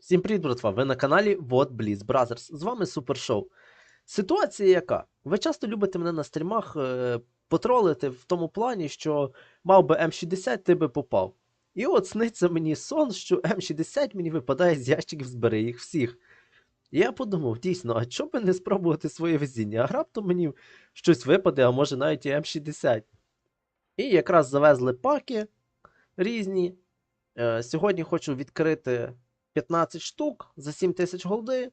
Всім привіт, братва! Ви на каналі Вот Blitz Brothers. З вами Супер Шоу. Ситуація яка? Ви часто любите мене на стрімах е, потролити в тому плані, що мав би М60, ти би попав. І от сниться мені сон, що М60 мені випадає з ящиків, збери їх всіх. І я подумав, дійсно, а чого би не спробувати своє везіння? А раптом мені щось випаде, а може навіть і М60. І якраз завезли паки різні. Е, сьогодні хочу відкрити 15 штук за 7 тисяч голди.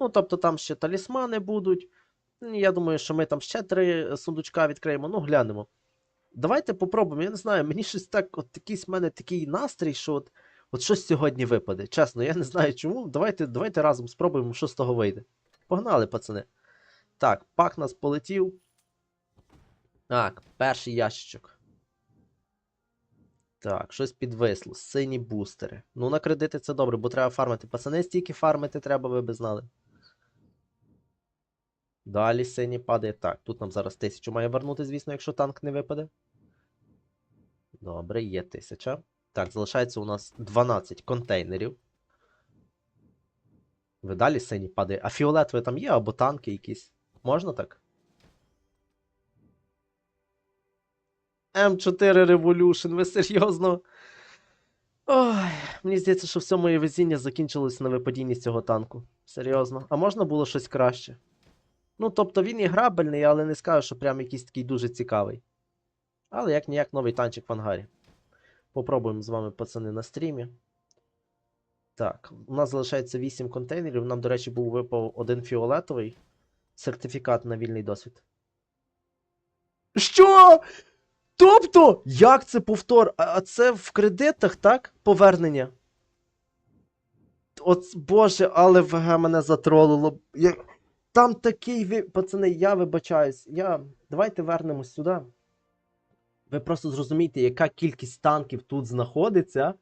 Ну, тобто там ще талісмани будуть. Я думаю, що ми там ще три сундучка відкриємо. Ну, глянемо. Давайте попробуємо. Я не знаю, мені щось так, от якийсь в мене такий настрій, що от, от щось сьогодні випаде. Чесно, я не знаю чому. Давайте, давайте разом спробуємо, що з того вийде. Погнали, пацани. Так, пак нас полетів. Так, перший ящичок. Так, щось підвисло. Сині бустери. Ну, на кредити це добре, бо треба фармити. Пацани, стільки фармити треба, ви би знали. Далі синій падає. Так, тут нам зараз тисячу має вернути, звісно, якщо танк не випаде. Добре, є тисяча. Так, залишається у нас 12 контейнерів. Ви далі синій падає. А фіолетовий там є або танки якісь. Можна так? М4 Revolution, ви серйозно? Ой, мені здається, що все моє везіння закінчилось на випадінні цього танку. Серйозно. А можна було щось краще? Ну, тобто він і грабельний, але не скажу, що прям якийсь такий дуже цікавий. Але як ніяк новий танчик в ангарі. Попробуємо з вами, пацани, на стрімі. Так, у нас залишається 8 контейнерів. Нам, до речі, був випав один фіолетовий сертифікат на вільний досвід. Що? Тобто, як це повтор? А це в кредитах, так? Повернення? От, боже, але ВГ мене затролило. Я... Там такий. Пацани, я вибачаюсь. Я... Давайте вернемось сюди. Ви просто зрозумієте, яка кількість танків тут знаходиться.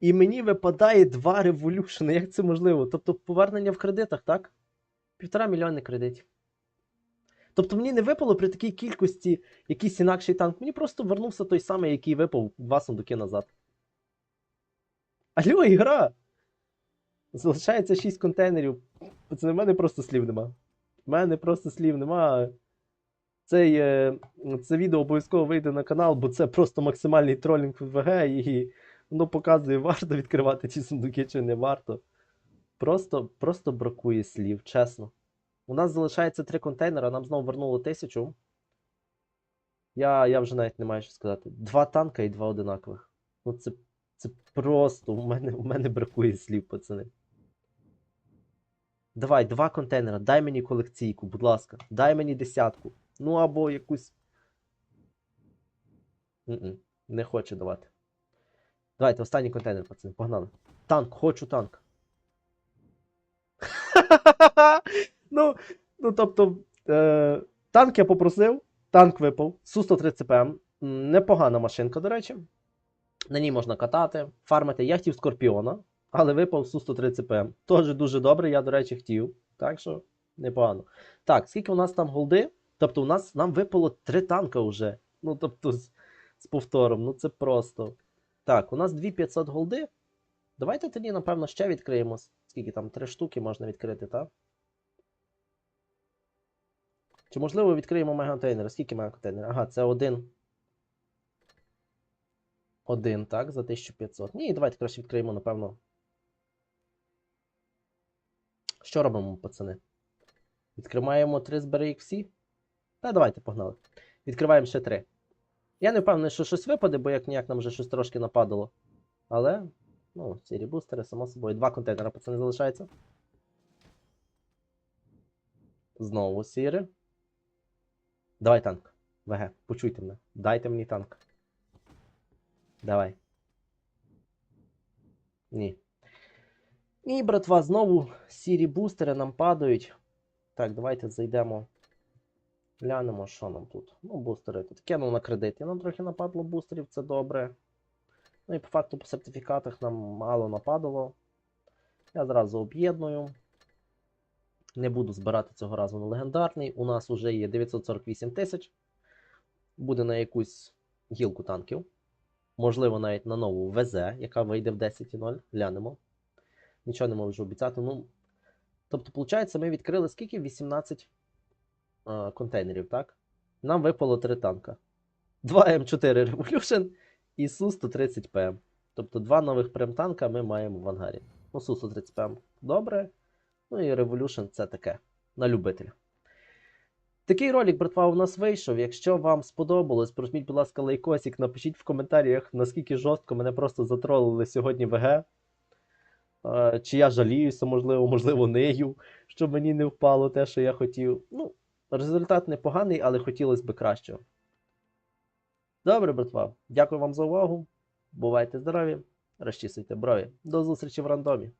І мені випадає два революшени. Як це можливо? Тобто повернення в кредитах, так? Півтора мільйони кредитів. Тобто мені не випало при такій кількості якийсь інакший танк. Мені просто вернувся той самий, який випав два сундуки назад. Алло, ігра! Залишається 6 контейнерів. Це в мене просто слів нема. У мене просто слів нема. Цей, це відео обов'язково вийде на канал, бо це просто максимальний тролінг ВГ і воно показує, варто відкривати ці сундуки чи не варто. Просто, просто бракує слів, чесно. У нас залишається три контейнера, нам знову вернуло тисячу. Я, я вже навіть не маю що сказати. Два танка і два одинакових. Ну це, це просто. У мене, у мене бракує слів, пацани. Давай, два контейнера. Дай мені колекційку, будь ласка. Дай мені десятку. Ну або якусь. М-м, Не хоче давати. Давайте, останній контейнер, пацани. Погнали. Танк, хочу танк. ну, ну, тобто, е, танк я попросив, танк випав. Су-130 ЦПМ. Непогана машинка, до речі. На ній можна катати, фармити. Я хотів Скорпіона, але випав Су-130 ЦПМ. Теж дуже добре, я, до речі, хотів. Так що непогано. Так, скільки у нас там голди? Тобто, у нас нам випало три танка вже. Ну, тобто, з, з повтором. Ну, це просто. Так, у нас 2500 голди. Давайте тоді, напевно, ще відкриємо. Скільки там? Три штуки можна відкрити, так? Чи можливо відкриємо мегаконтейнер? Скільки мегаконтейнер? Ага, це один. Один, так, за 1500. Ні, давайте краще відкриємо, напевно. Що робимо, пацани? Відкриваємо три збери всі. Та давайте, погнали. Відкриваємо ще три. Я не впевнений, що щось випаде, бо як ніяк нам вже щось трошки нападало. Але, ну, сірі бустери, само собою. Два контейнера, пацани, залишається. Знову сіри. Давай танк. ВГ, почуйте мене. Дайте мені танк. Давай. Ні. Ні, братва, знову сірі бустери нам падають. Так, давайте зайдемо. Глянемо, що нам тут. Ну, бустери тут кинув на кредит. І нам трохи нападло бустерів, це добре. Ну і по факту по сертифікатах нам мало нападало. Я зразу об'єдную. Не буду збирати цього разу на легендарний. У нас вже є 948 тисяч. Буде на якусь гілку танків. Можливо, навіть на нову ВЗ, яка вийде в 10.0. Глянемо. Нічого не можу обіцяти. Ну, тобто, виходить, ми відкрили скільки? 18 а, контейнерів, так? Нам випало 3 танка. 2 М4 Revolution і Су-130 ПМ. Тобто два нових прем-танка ми маємо в ангарі. Ну, Су-130 ПМ добре. Ну і Revolution це таке. На любителя. Такий ролик, братва, у нас вийшов. Якщо вам сподобалось, прожміть, будь ласка, лайкосик, напишіть в коментарях, наскільки жорстко мене просто затролили сьогодні ВГ. Чи я жаліюся, можливо, можливо, нею, щоб мені не впало те, що я хотів. Ну, результат непоганий, але хотілося б кращого. Добре, братва. Дякую вам за увагу. Бувайте здорові, розчісуйте брові. До зустрічі в рандомі.